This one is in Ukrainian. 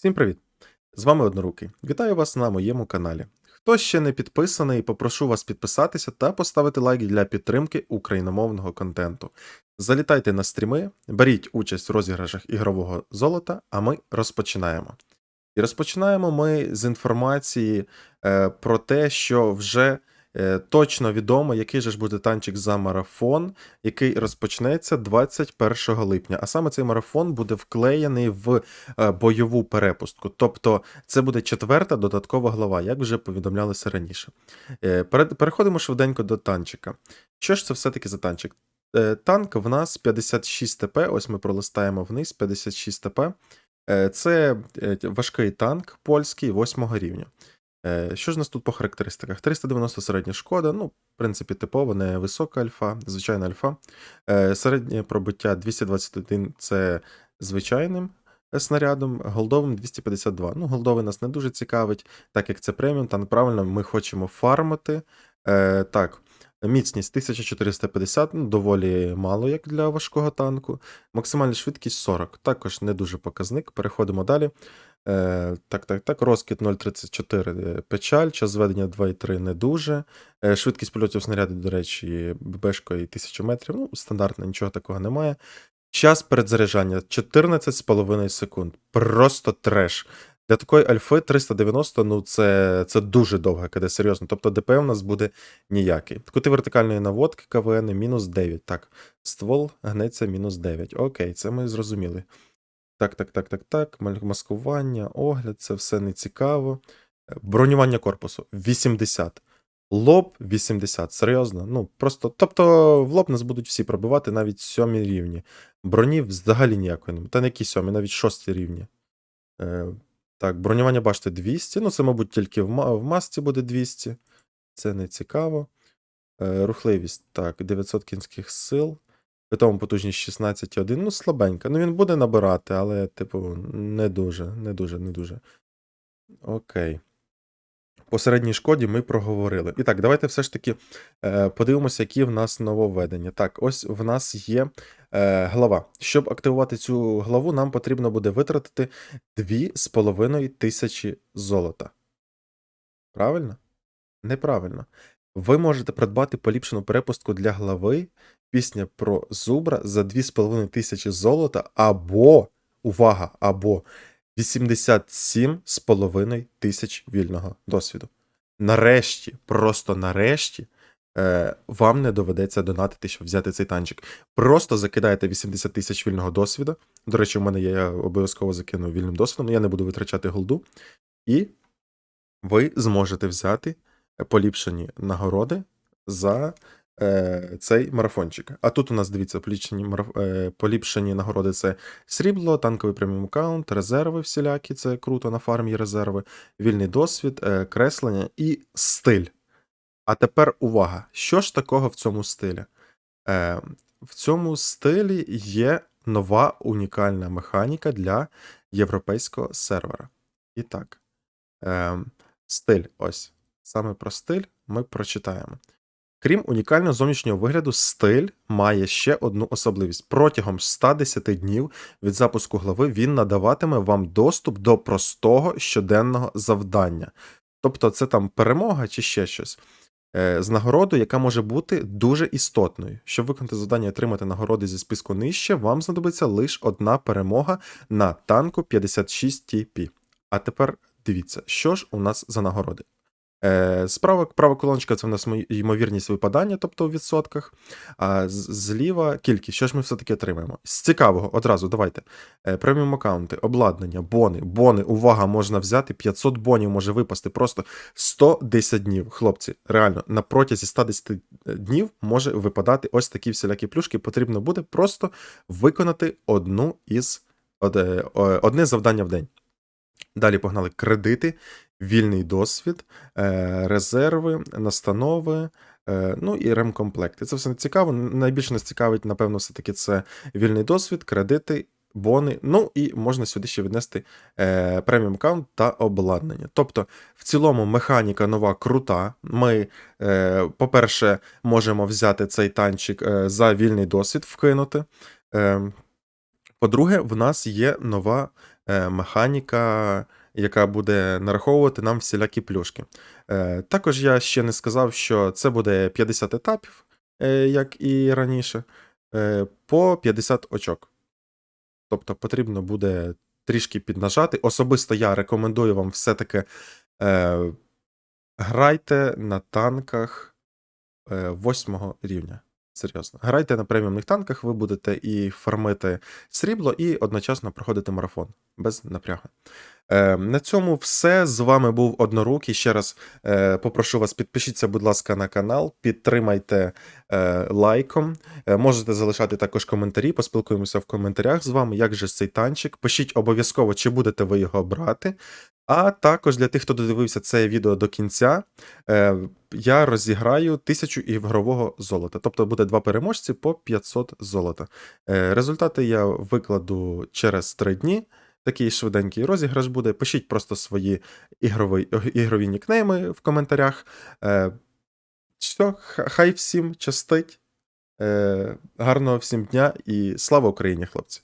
Всім привіт! З вами Однорукий. Вітаю вас на моєму каналі. Хто ще не підписаний, попрошу вас підписатися та поставити лайк для підтримки україномовного контенту. Залітайте на стріми, беріть участь в розіграшах ігрового золота, а ми розпочинаємо. І розпочинаємо ми з інформації е, про те, що вже точно відомо, який же ж буде танчик за марафон, який розпочнеться 21 липня. А саме цей марафон буде вклеєний в е, бойову перепустку. Тобто це буде четверта додаткова глава, як вже повідомлялося раніше. Е, Переходимо швиденько до танчика. Що ж це все-таки за танчик? Е, Танк в нас 56 ТП, ось ми пролистаємо вниз, 56 ТП. Е, Це е, важкий танк польський 8 рівня. Е, Що ж у нас тут по характеристиках? 390 середня шкода, ну, в принципі, типово, не висока альфа, звичайна альфа. Е, Середнє пробиття 221 це звичайним е, снарядом, голдовим 252. Ну, голдовий нас не дуже цікавить, так як це преміум, та правильно ми хочемо фармити. Так, міцність 1450, ну, доволі мало, як для важкого танку. Максимальна швидкість 40, також не дуже показник. Переходимо далі. Е, так, так, так. Розкид 0,34 е, печаль, час зведення 2,3 не дуже. Е, швидкість польотів снаряду, до речі, ББшкою 1000 метрів. Ну, стандартно, нічого такого немає. Час передзаряджання 14,5 секунд. Просто треш. Для такої альфи 390, ну це, це дуже довго, КД, серйозно. Тобто ДП у нас буде ніякий. Кути вертикальної наводки КВН мінус 9. Так, ствол гнеться мінус 9. Окей, це ми зрозуміли. Так, так, так, так, так. Маскування, огляд, це все не цікаво. Е, Бронювання корпусу 80. Лоб 80. Серйозно. Ну, просто. Тобто, в лоб нас будуть всі пробивати навіть сьомі рівні. Броні взагалі ніякої немає. Та не які сьомі, навіть шості рівні. Е, так, бронювання башти 200. Ну, це, мабуть, тільки в, в масці буде 200. Це не цікаво. Е, рухливість, так, 900 кінських сил. Питомо потужність 16,1. Ну, слабенька. Ну, він буде набирати, але, типу, не дуже, не дуже, не дуже. Окей. По середній шкоді ми проговорили. І так, давайте все ж таки е, подивимося, які в нас нововведення. Так, ось в нас є е, глава. Щоб активувати цю главу, нам потрібно буде витратити 2,5 тисячі золота. Правильно? Неправильно. Ви можете придбати поліпшену перепустку для глави пісня про зубра за 2,5 тисячі золота або, увага, або 87,5 тисяч вільного досвіду. Нарешті, просто нарешті, е, вам не доведеться донатити, щоб взяти цей танчик. Просто закидаєте 80 тисяч вільного досвіду. До речі, у мене є, я обов'язково закину вільним досвідом, я не буду витрачати голду. І ви зможете взяти поліпшені нагороди за е, цей марафончик. А тут у нас, дивіться, поліпшені, мараф... е, поліпшені нагороди це срібло, танковий преміум аккаунт, резерви всілякі, це круто, на фармі резерви, вільний досвід, е, креслення і стиль. А тепер увага! Що ж такого в цьому стилі? Е, в цьому стилі є нова унікальна механіка для європейського сервера. І так, е, стиль, ось. Саме про стиль ми прочитаємо. Крім унікального зовнішнього вигляду, стиль має ще одну особливість. Протягом 110 днів від запуску глави він надаватиме вам доступ до простого щоденного завдання. Тобто, це там перемога чи ще щось. Е, З нагородою, яка може бути дуже істотною. Щоб виконати завдання і отримати нагороди зі списку нижче, вам знадобиться лише одна перемога на танку 56 TP. А тепер дивіться, що ж у нас за нагороди. Е, Справа права колоночка це у нас мо- ймовірність випадання, тобто у відсотках. А зліва кількість. Що ж ми все-таки отримаємо? З цікавого, одразу давайте. Е, Преміум аккаунти, обладнання, бони, бони, увага, можна взяти. 500 бонів може випасти просто 110 днів. Хлопці, реально, на протязі 110 днів може випадати ось такі всілякі плюшки. Потрібно буде просто виконати одну із одне завдання в день. Далі погнали кредити, вільний досвід, е, резерви, настанови, е, ну і ремкомплекти. Це все не цікаво. Найбільше нас цікавить, напевно, все-таки це вільний досвід, кредити, бони. Ну і можна сюди ще віднести е, преміум аккаунт та обладнання. Тобто, в цілому, механіка нова крута. Ми, е, по-перше, можемо взяти цей танчик е, за вільний досвід, вкинути. Е, по-друге, в нас є нова е, механіка, яка буде нараховувати нам всілякі плюшки. Е, Також я ще не сказав, що це буде 50 етапів, е, як і раніше, е, по 50 очок. Тобто потрібно буде трішки піднажати. Особисто я рекомендую вам все-таки грайте на танках е, 8 рівня. Серйозно. Грайте на преміумних танках, ви будете і фармити срібло, і одночасно проходити марафон без напрягу. Е, на цьому все. З вами був Однорукий. Ще раз е, попрошу вас, підпишіться, будь ласка, на канал, підтримайте е, лайком. Можете залишати також коментарі, поспілкуємося в коментарях з вами, як же цей танчик. Пишіть обов'язково, чи будете ви його брати. А також для тих, хто додивився це відео до кінця, е, я розіграю 1000 ігрового золота. Тобто буде два переможці по 500 золота. Е, результати я викладу через 3 дні. Такий швиденький розіграш буде. Пишіть просто свої ігрові, ігрові нікнейми в коментарях. Е, ха- хай всім частить. Гарного всім дня і слава Україні, хлопці!